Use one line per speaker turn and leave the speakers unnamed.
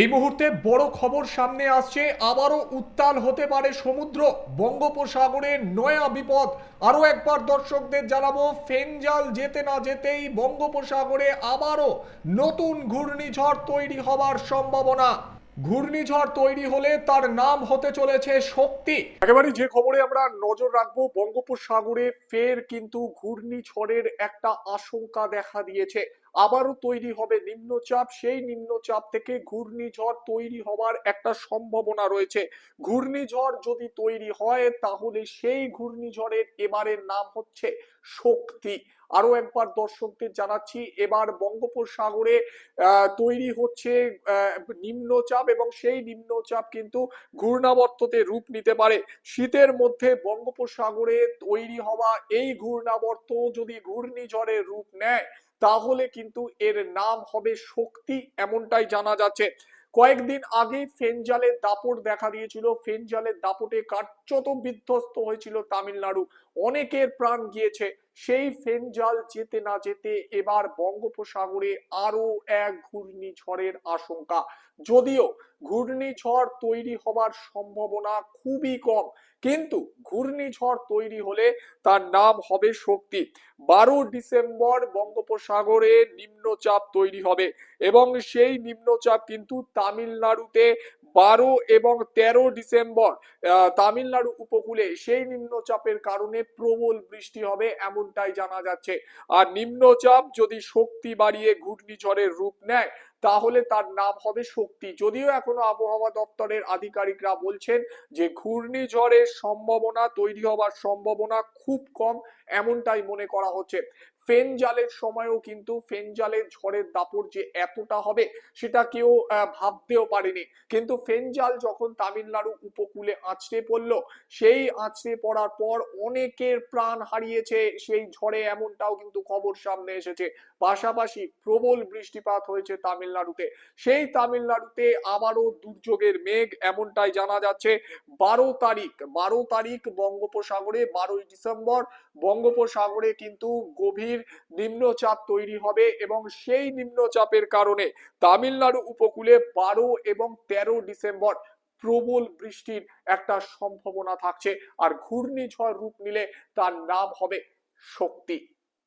এই মুহূর্তে বড় খবর সামনে আসছে। আবারও উত্তাল হতে পারে সমুদ্র। বঙ্গোপসাগরে নয়া বিপদ। আরও একবার দর্শকদের জানাব, ফেনজাল যেতে না যেতেই বঙ্গোপসাগরে আবারও নতুন ঘূর্ণিঝড় তৈরি হবার সম্ভাবনা। ঘূর্ণিঝড় তৈরি হলে তার নাম হতে চলেছে শক্তি। একেবারে যে খবরে আমরা নজর রাখব, বঙ্গোপসাগরে ফের কিন্তু ঘূর্ণিঝড়ের একটা আশঙ্কা দেখা দিয়েছে। আবারও তৈরি হবে নিম্নচাপ, সেই নিম্নচাপ থেকে ঘূর্ণিঝড় তৈরি হওয়ার একটা সম্ভাবনা রয়েছে। ঘূর্ণিঝড় যদি তৈরি হয়, তাহলে সেই ঘূর্ণিঝড়ের এবারের নাম হচ্ছে শক্তি। আরও একবার দর্শকদের জানাচ্ছি, এবার বঙ্গোপসাগরে তৈরি হচ্ছে নিম্নচাপ এবং সেই নিম্নচাপ কিন্তু ঘূর্ণাবর্ততে রূপ নিতে পারে। শীতের মধ্যে বঙ্গোপসাগরে তৈরি হওয়া এই ঘূর্ণাবর্ত যদি ঘূর্ণিঝড়ের রূপ নেয়, তাহলে কিন্তু এর নাম হবে শক্তি এমনটাই জানা যাচ্ছে। কয়েকদিন আগে ফেনজালের দাপট দেখা দিয়েছিল, ফেনজালের দাপটে কার্যত বিধ্বস্ত হয়েছিল তামিলনাড়ু। অনেকের প্রাণ গিয়েছে। সেই ফেনজাল যেতে না যেতে এবার বঙ্গোপসাগরে আরও এক ঘূর্ণিঝড়ের আশঙ্কা। যদিও ঘূর্ণিঝড় তৈরি হবার সম্ভাবনা খুবই কম, কিন্তু ঘূর্ণিঝড় তৈরি হলে তার নাম হবে শক্তি। বারো ডিসেম্বর বঙ্গোপসাগরে নিম্নচাপ তৈরি হবে এবং সেই নিম্নচাপ কিন্তু তামিলনাড়ুতে বারো এবং তেরো ডিসেম্বর আহ, তামিলনাড়ু উপকূলে সেই নিম্নচাপের কারণে প্রবল বৃষ্টি হবে এমনটাই জানা যাচ্ছে। আর নিম্নচাপ যদি শক্তি বাড়িয়ে ঘূর্ণিঝড়ের রূপ নেয় তাহলে তার নাম হবে শক্তি। যদিও এখনও আবহাওয়া দপ্তরের আধিকারিকরা বলছেন যে, ঘূর্ণিঝড়ের সম্ভাবনা তৈরি হবার সম্ভাবনা খুব কম এমনটাই মনে করা হচ্ছে। ফেনজালের সময়ও কিন্তু ফেনজালের ঝড়ের দাপট যে এতটা হবে সেটা কেউ ভাবতেও পারেনি। কিন্তু ফেনজাল যখন তামিলনাড়ু উপকূলে আছড়ে পড়ল, সেই আছড়ে পড়ার পর অনেকের প্রাণ হারিয়েছে সেই ঝড়ে এমনটাও কিন্তু খবর সামনে এসেছে। পাশাপাশি প্রবল বৃষ্টিপাত হয়েছে তামিলনাড়ুতে। সেই তামিলনাড়ুতে আবারও দুর্যোগের মেঘ, এমনটাই জানা যাচ্ছে। বারো তারিখ বারো তারিখ বঙ্গোপসাগরে, বারোই ডিসেম্বর বঙ্গোপসাগরে কিন্তু গভীর নিম্নচাপ তৈরি হবে এবং সেই নিম্নচাপের কারণে তামিলনাড়ু উপকূলে বারো এবং তেরো ডিসেম্বর প্রবল বৃষ্টির একটা সম্ভাবনা থাকছে। আর ঘূর্ণিঝড় রূপ নিলে তার নাম হবে শক্তি।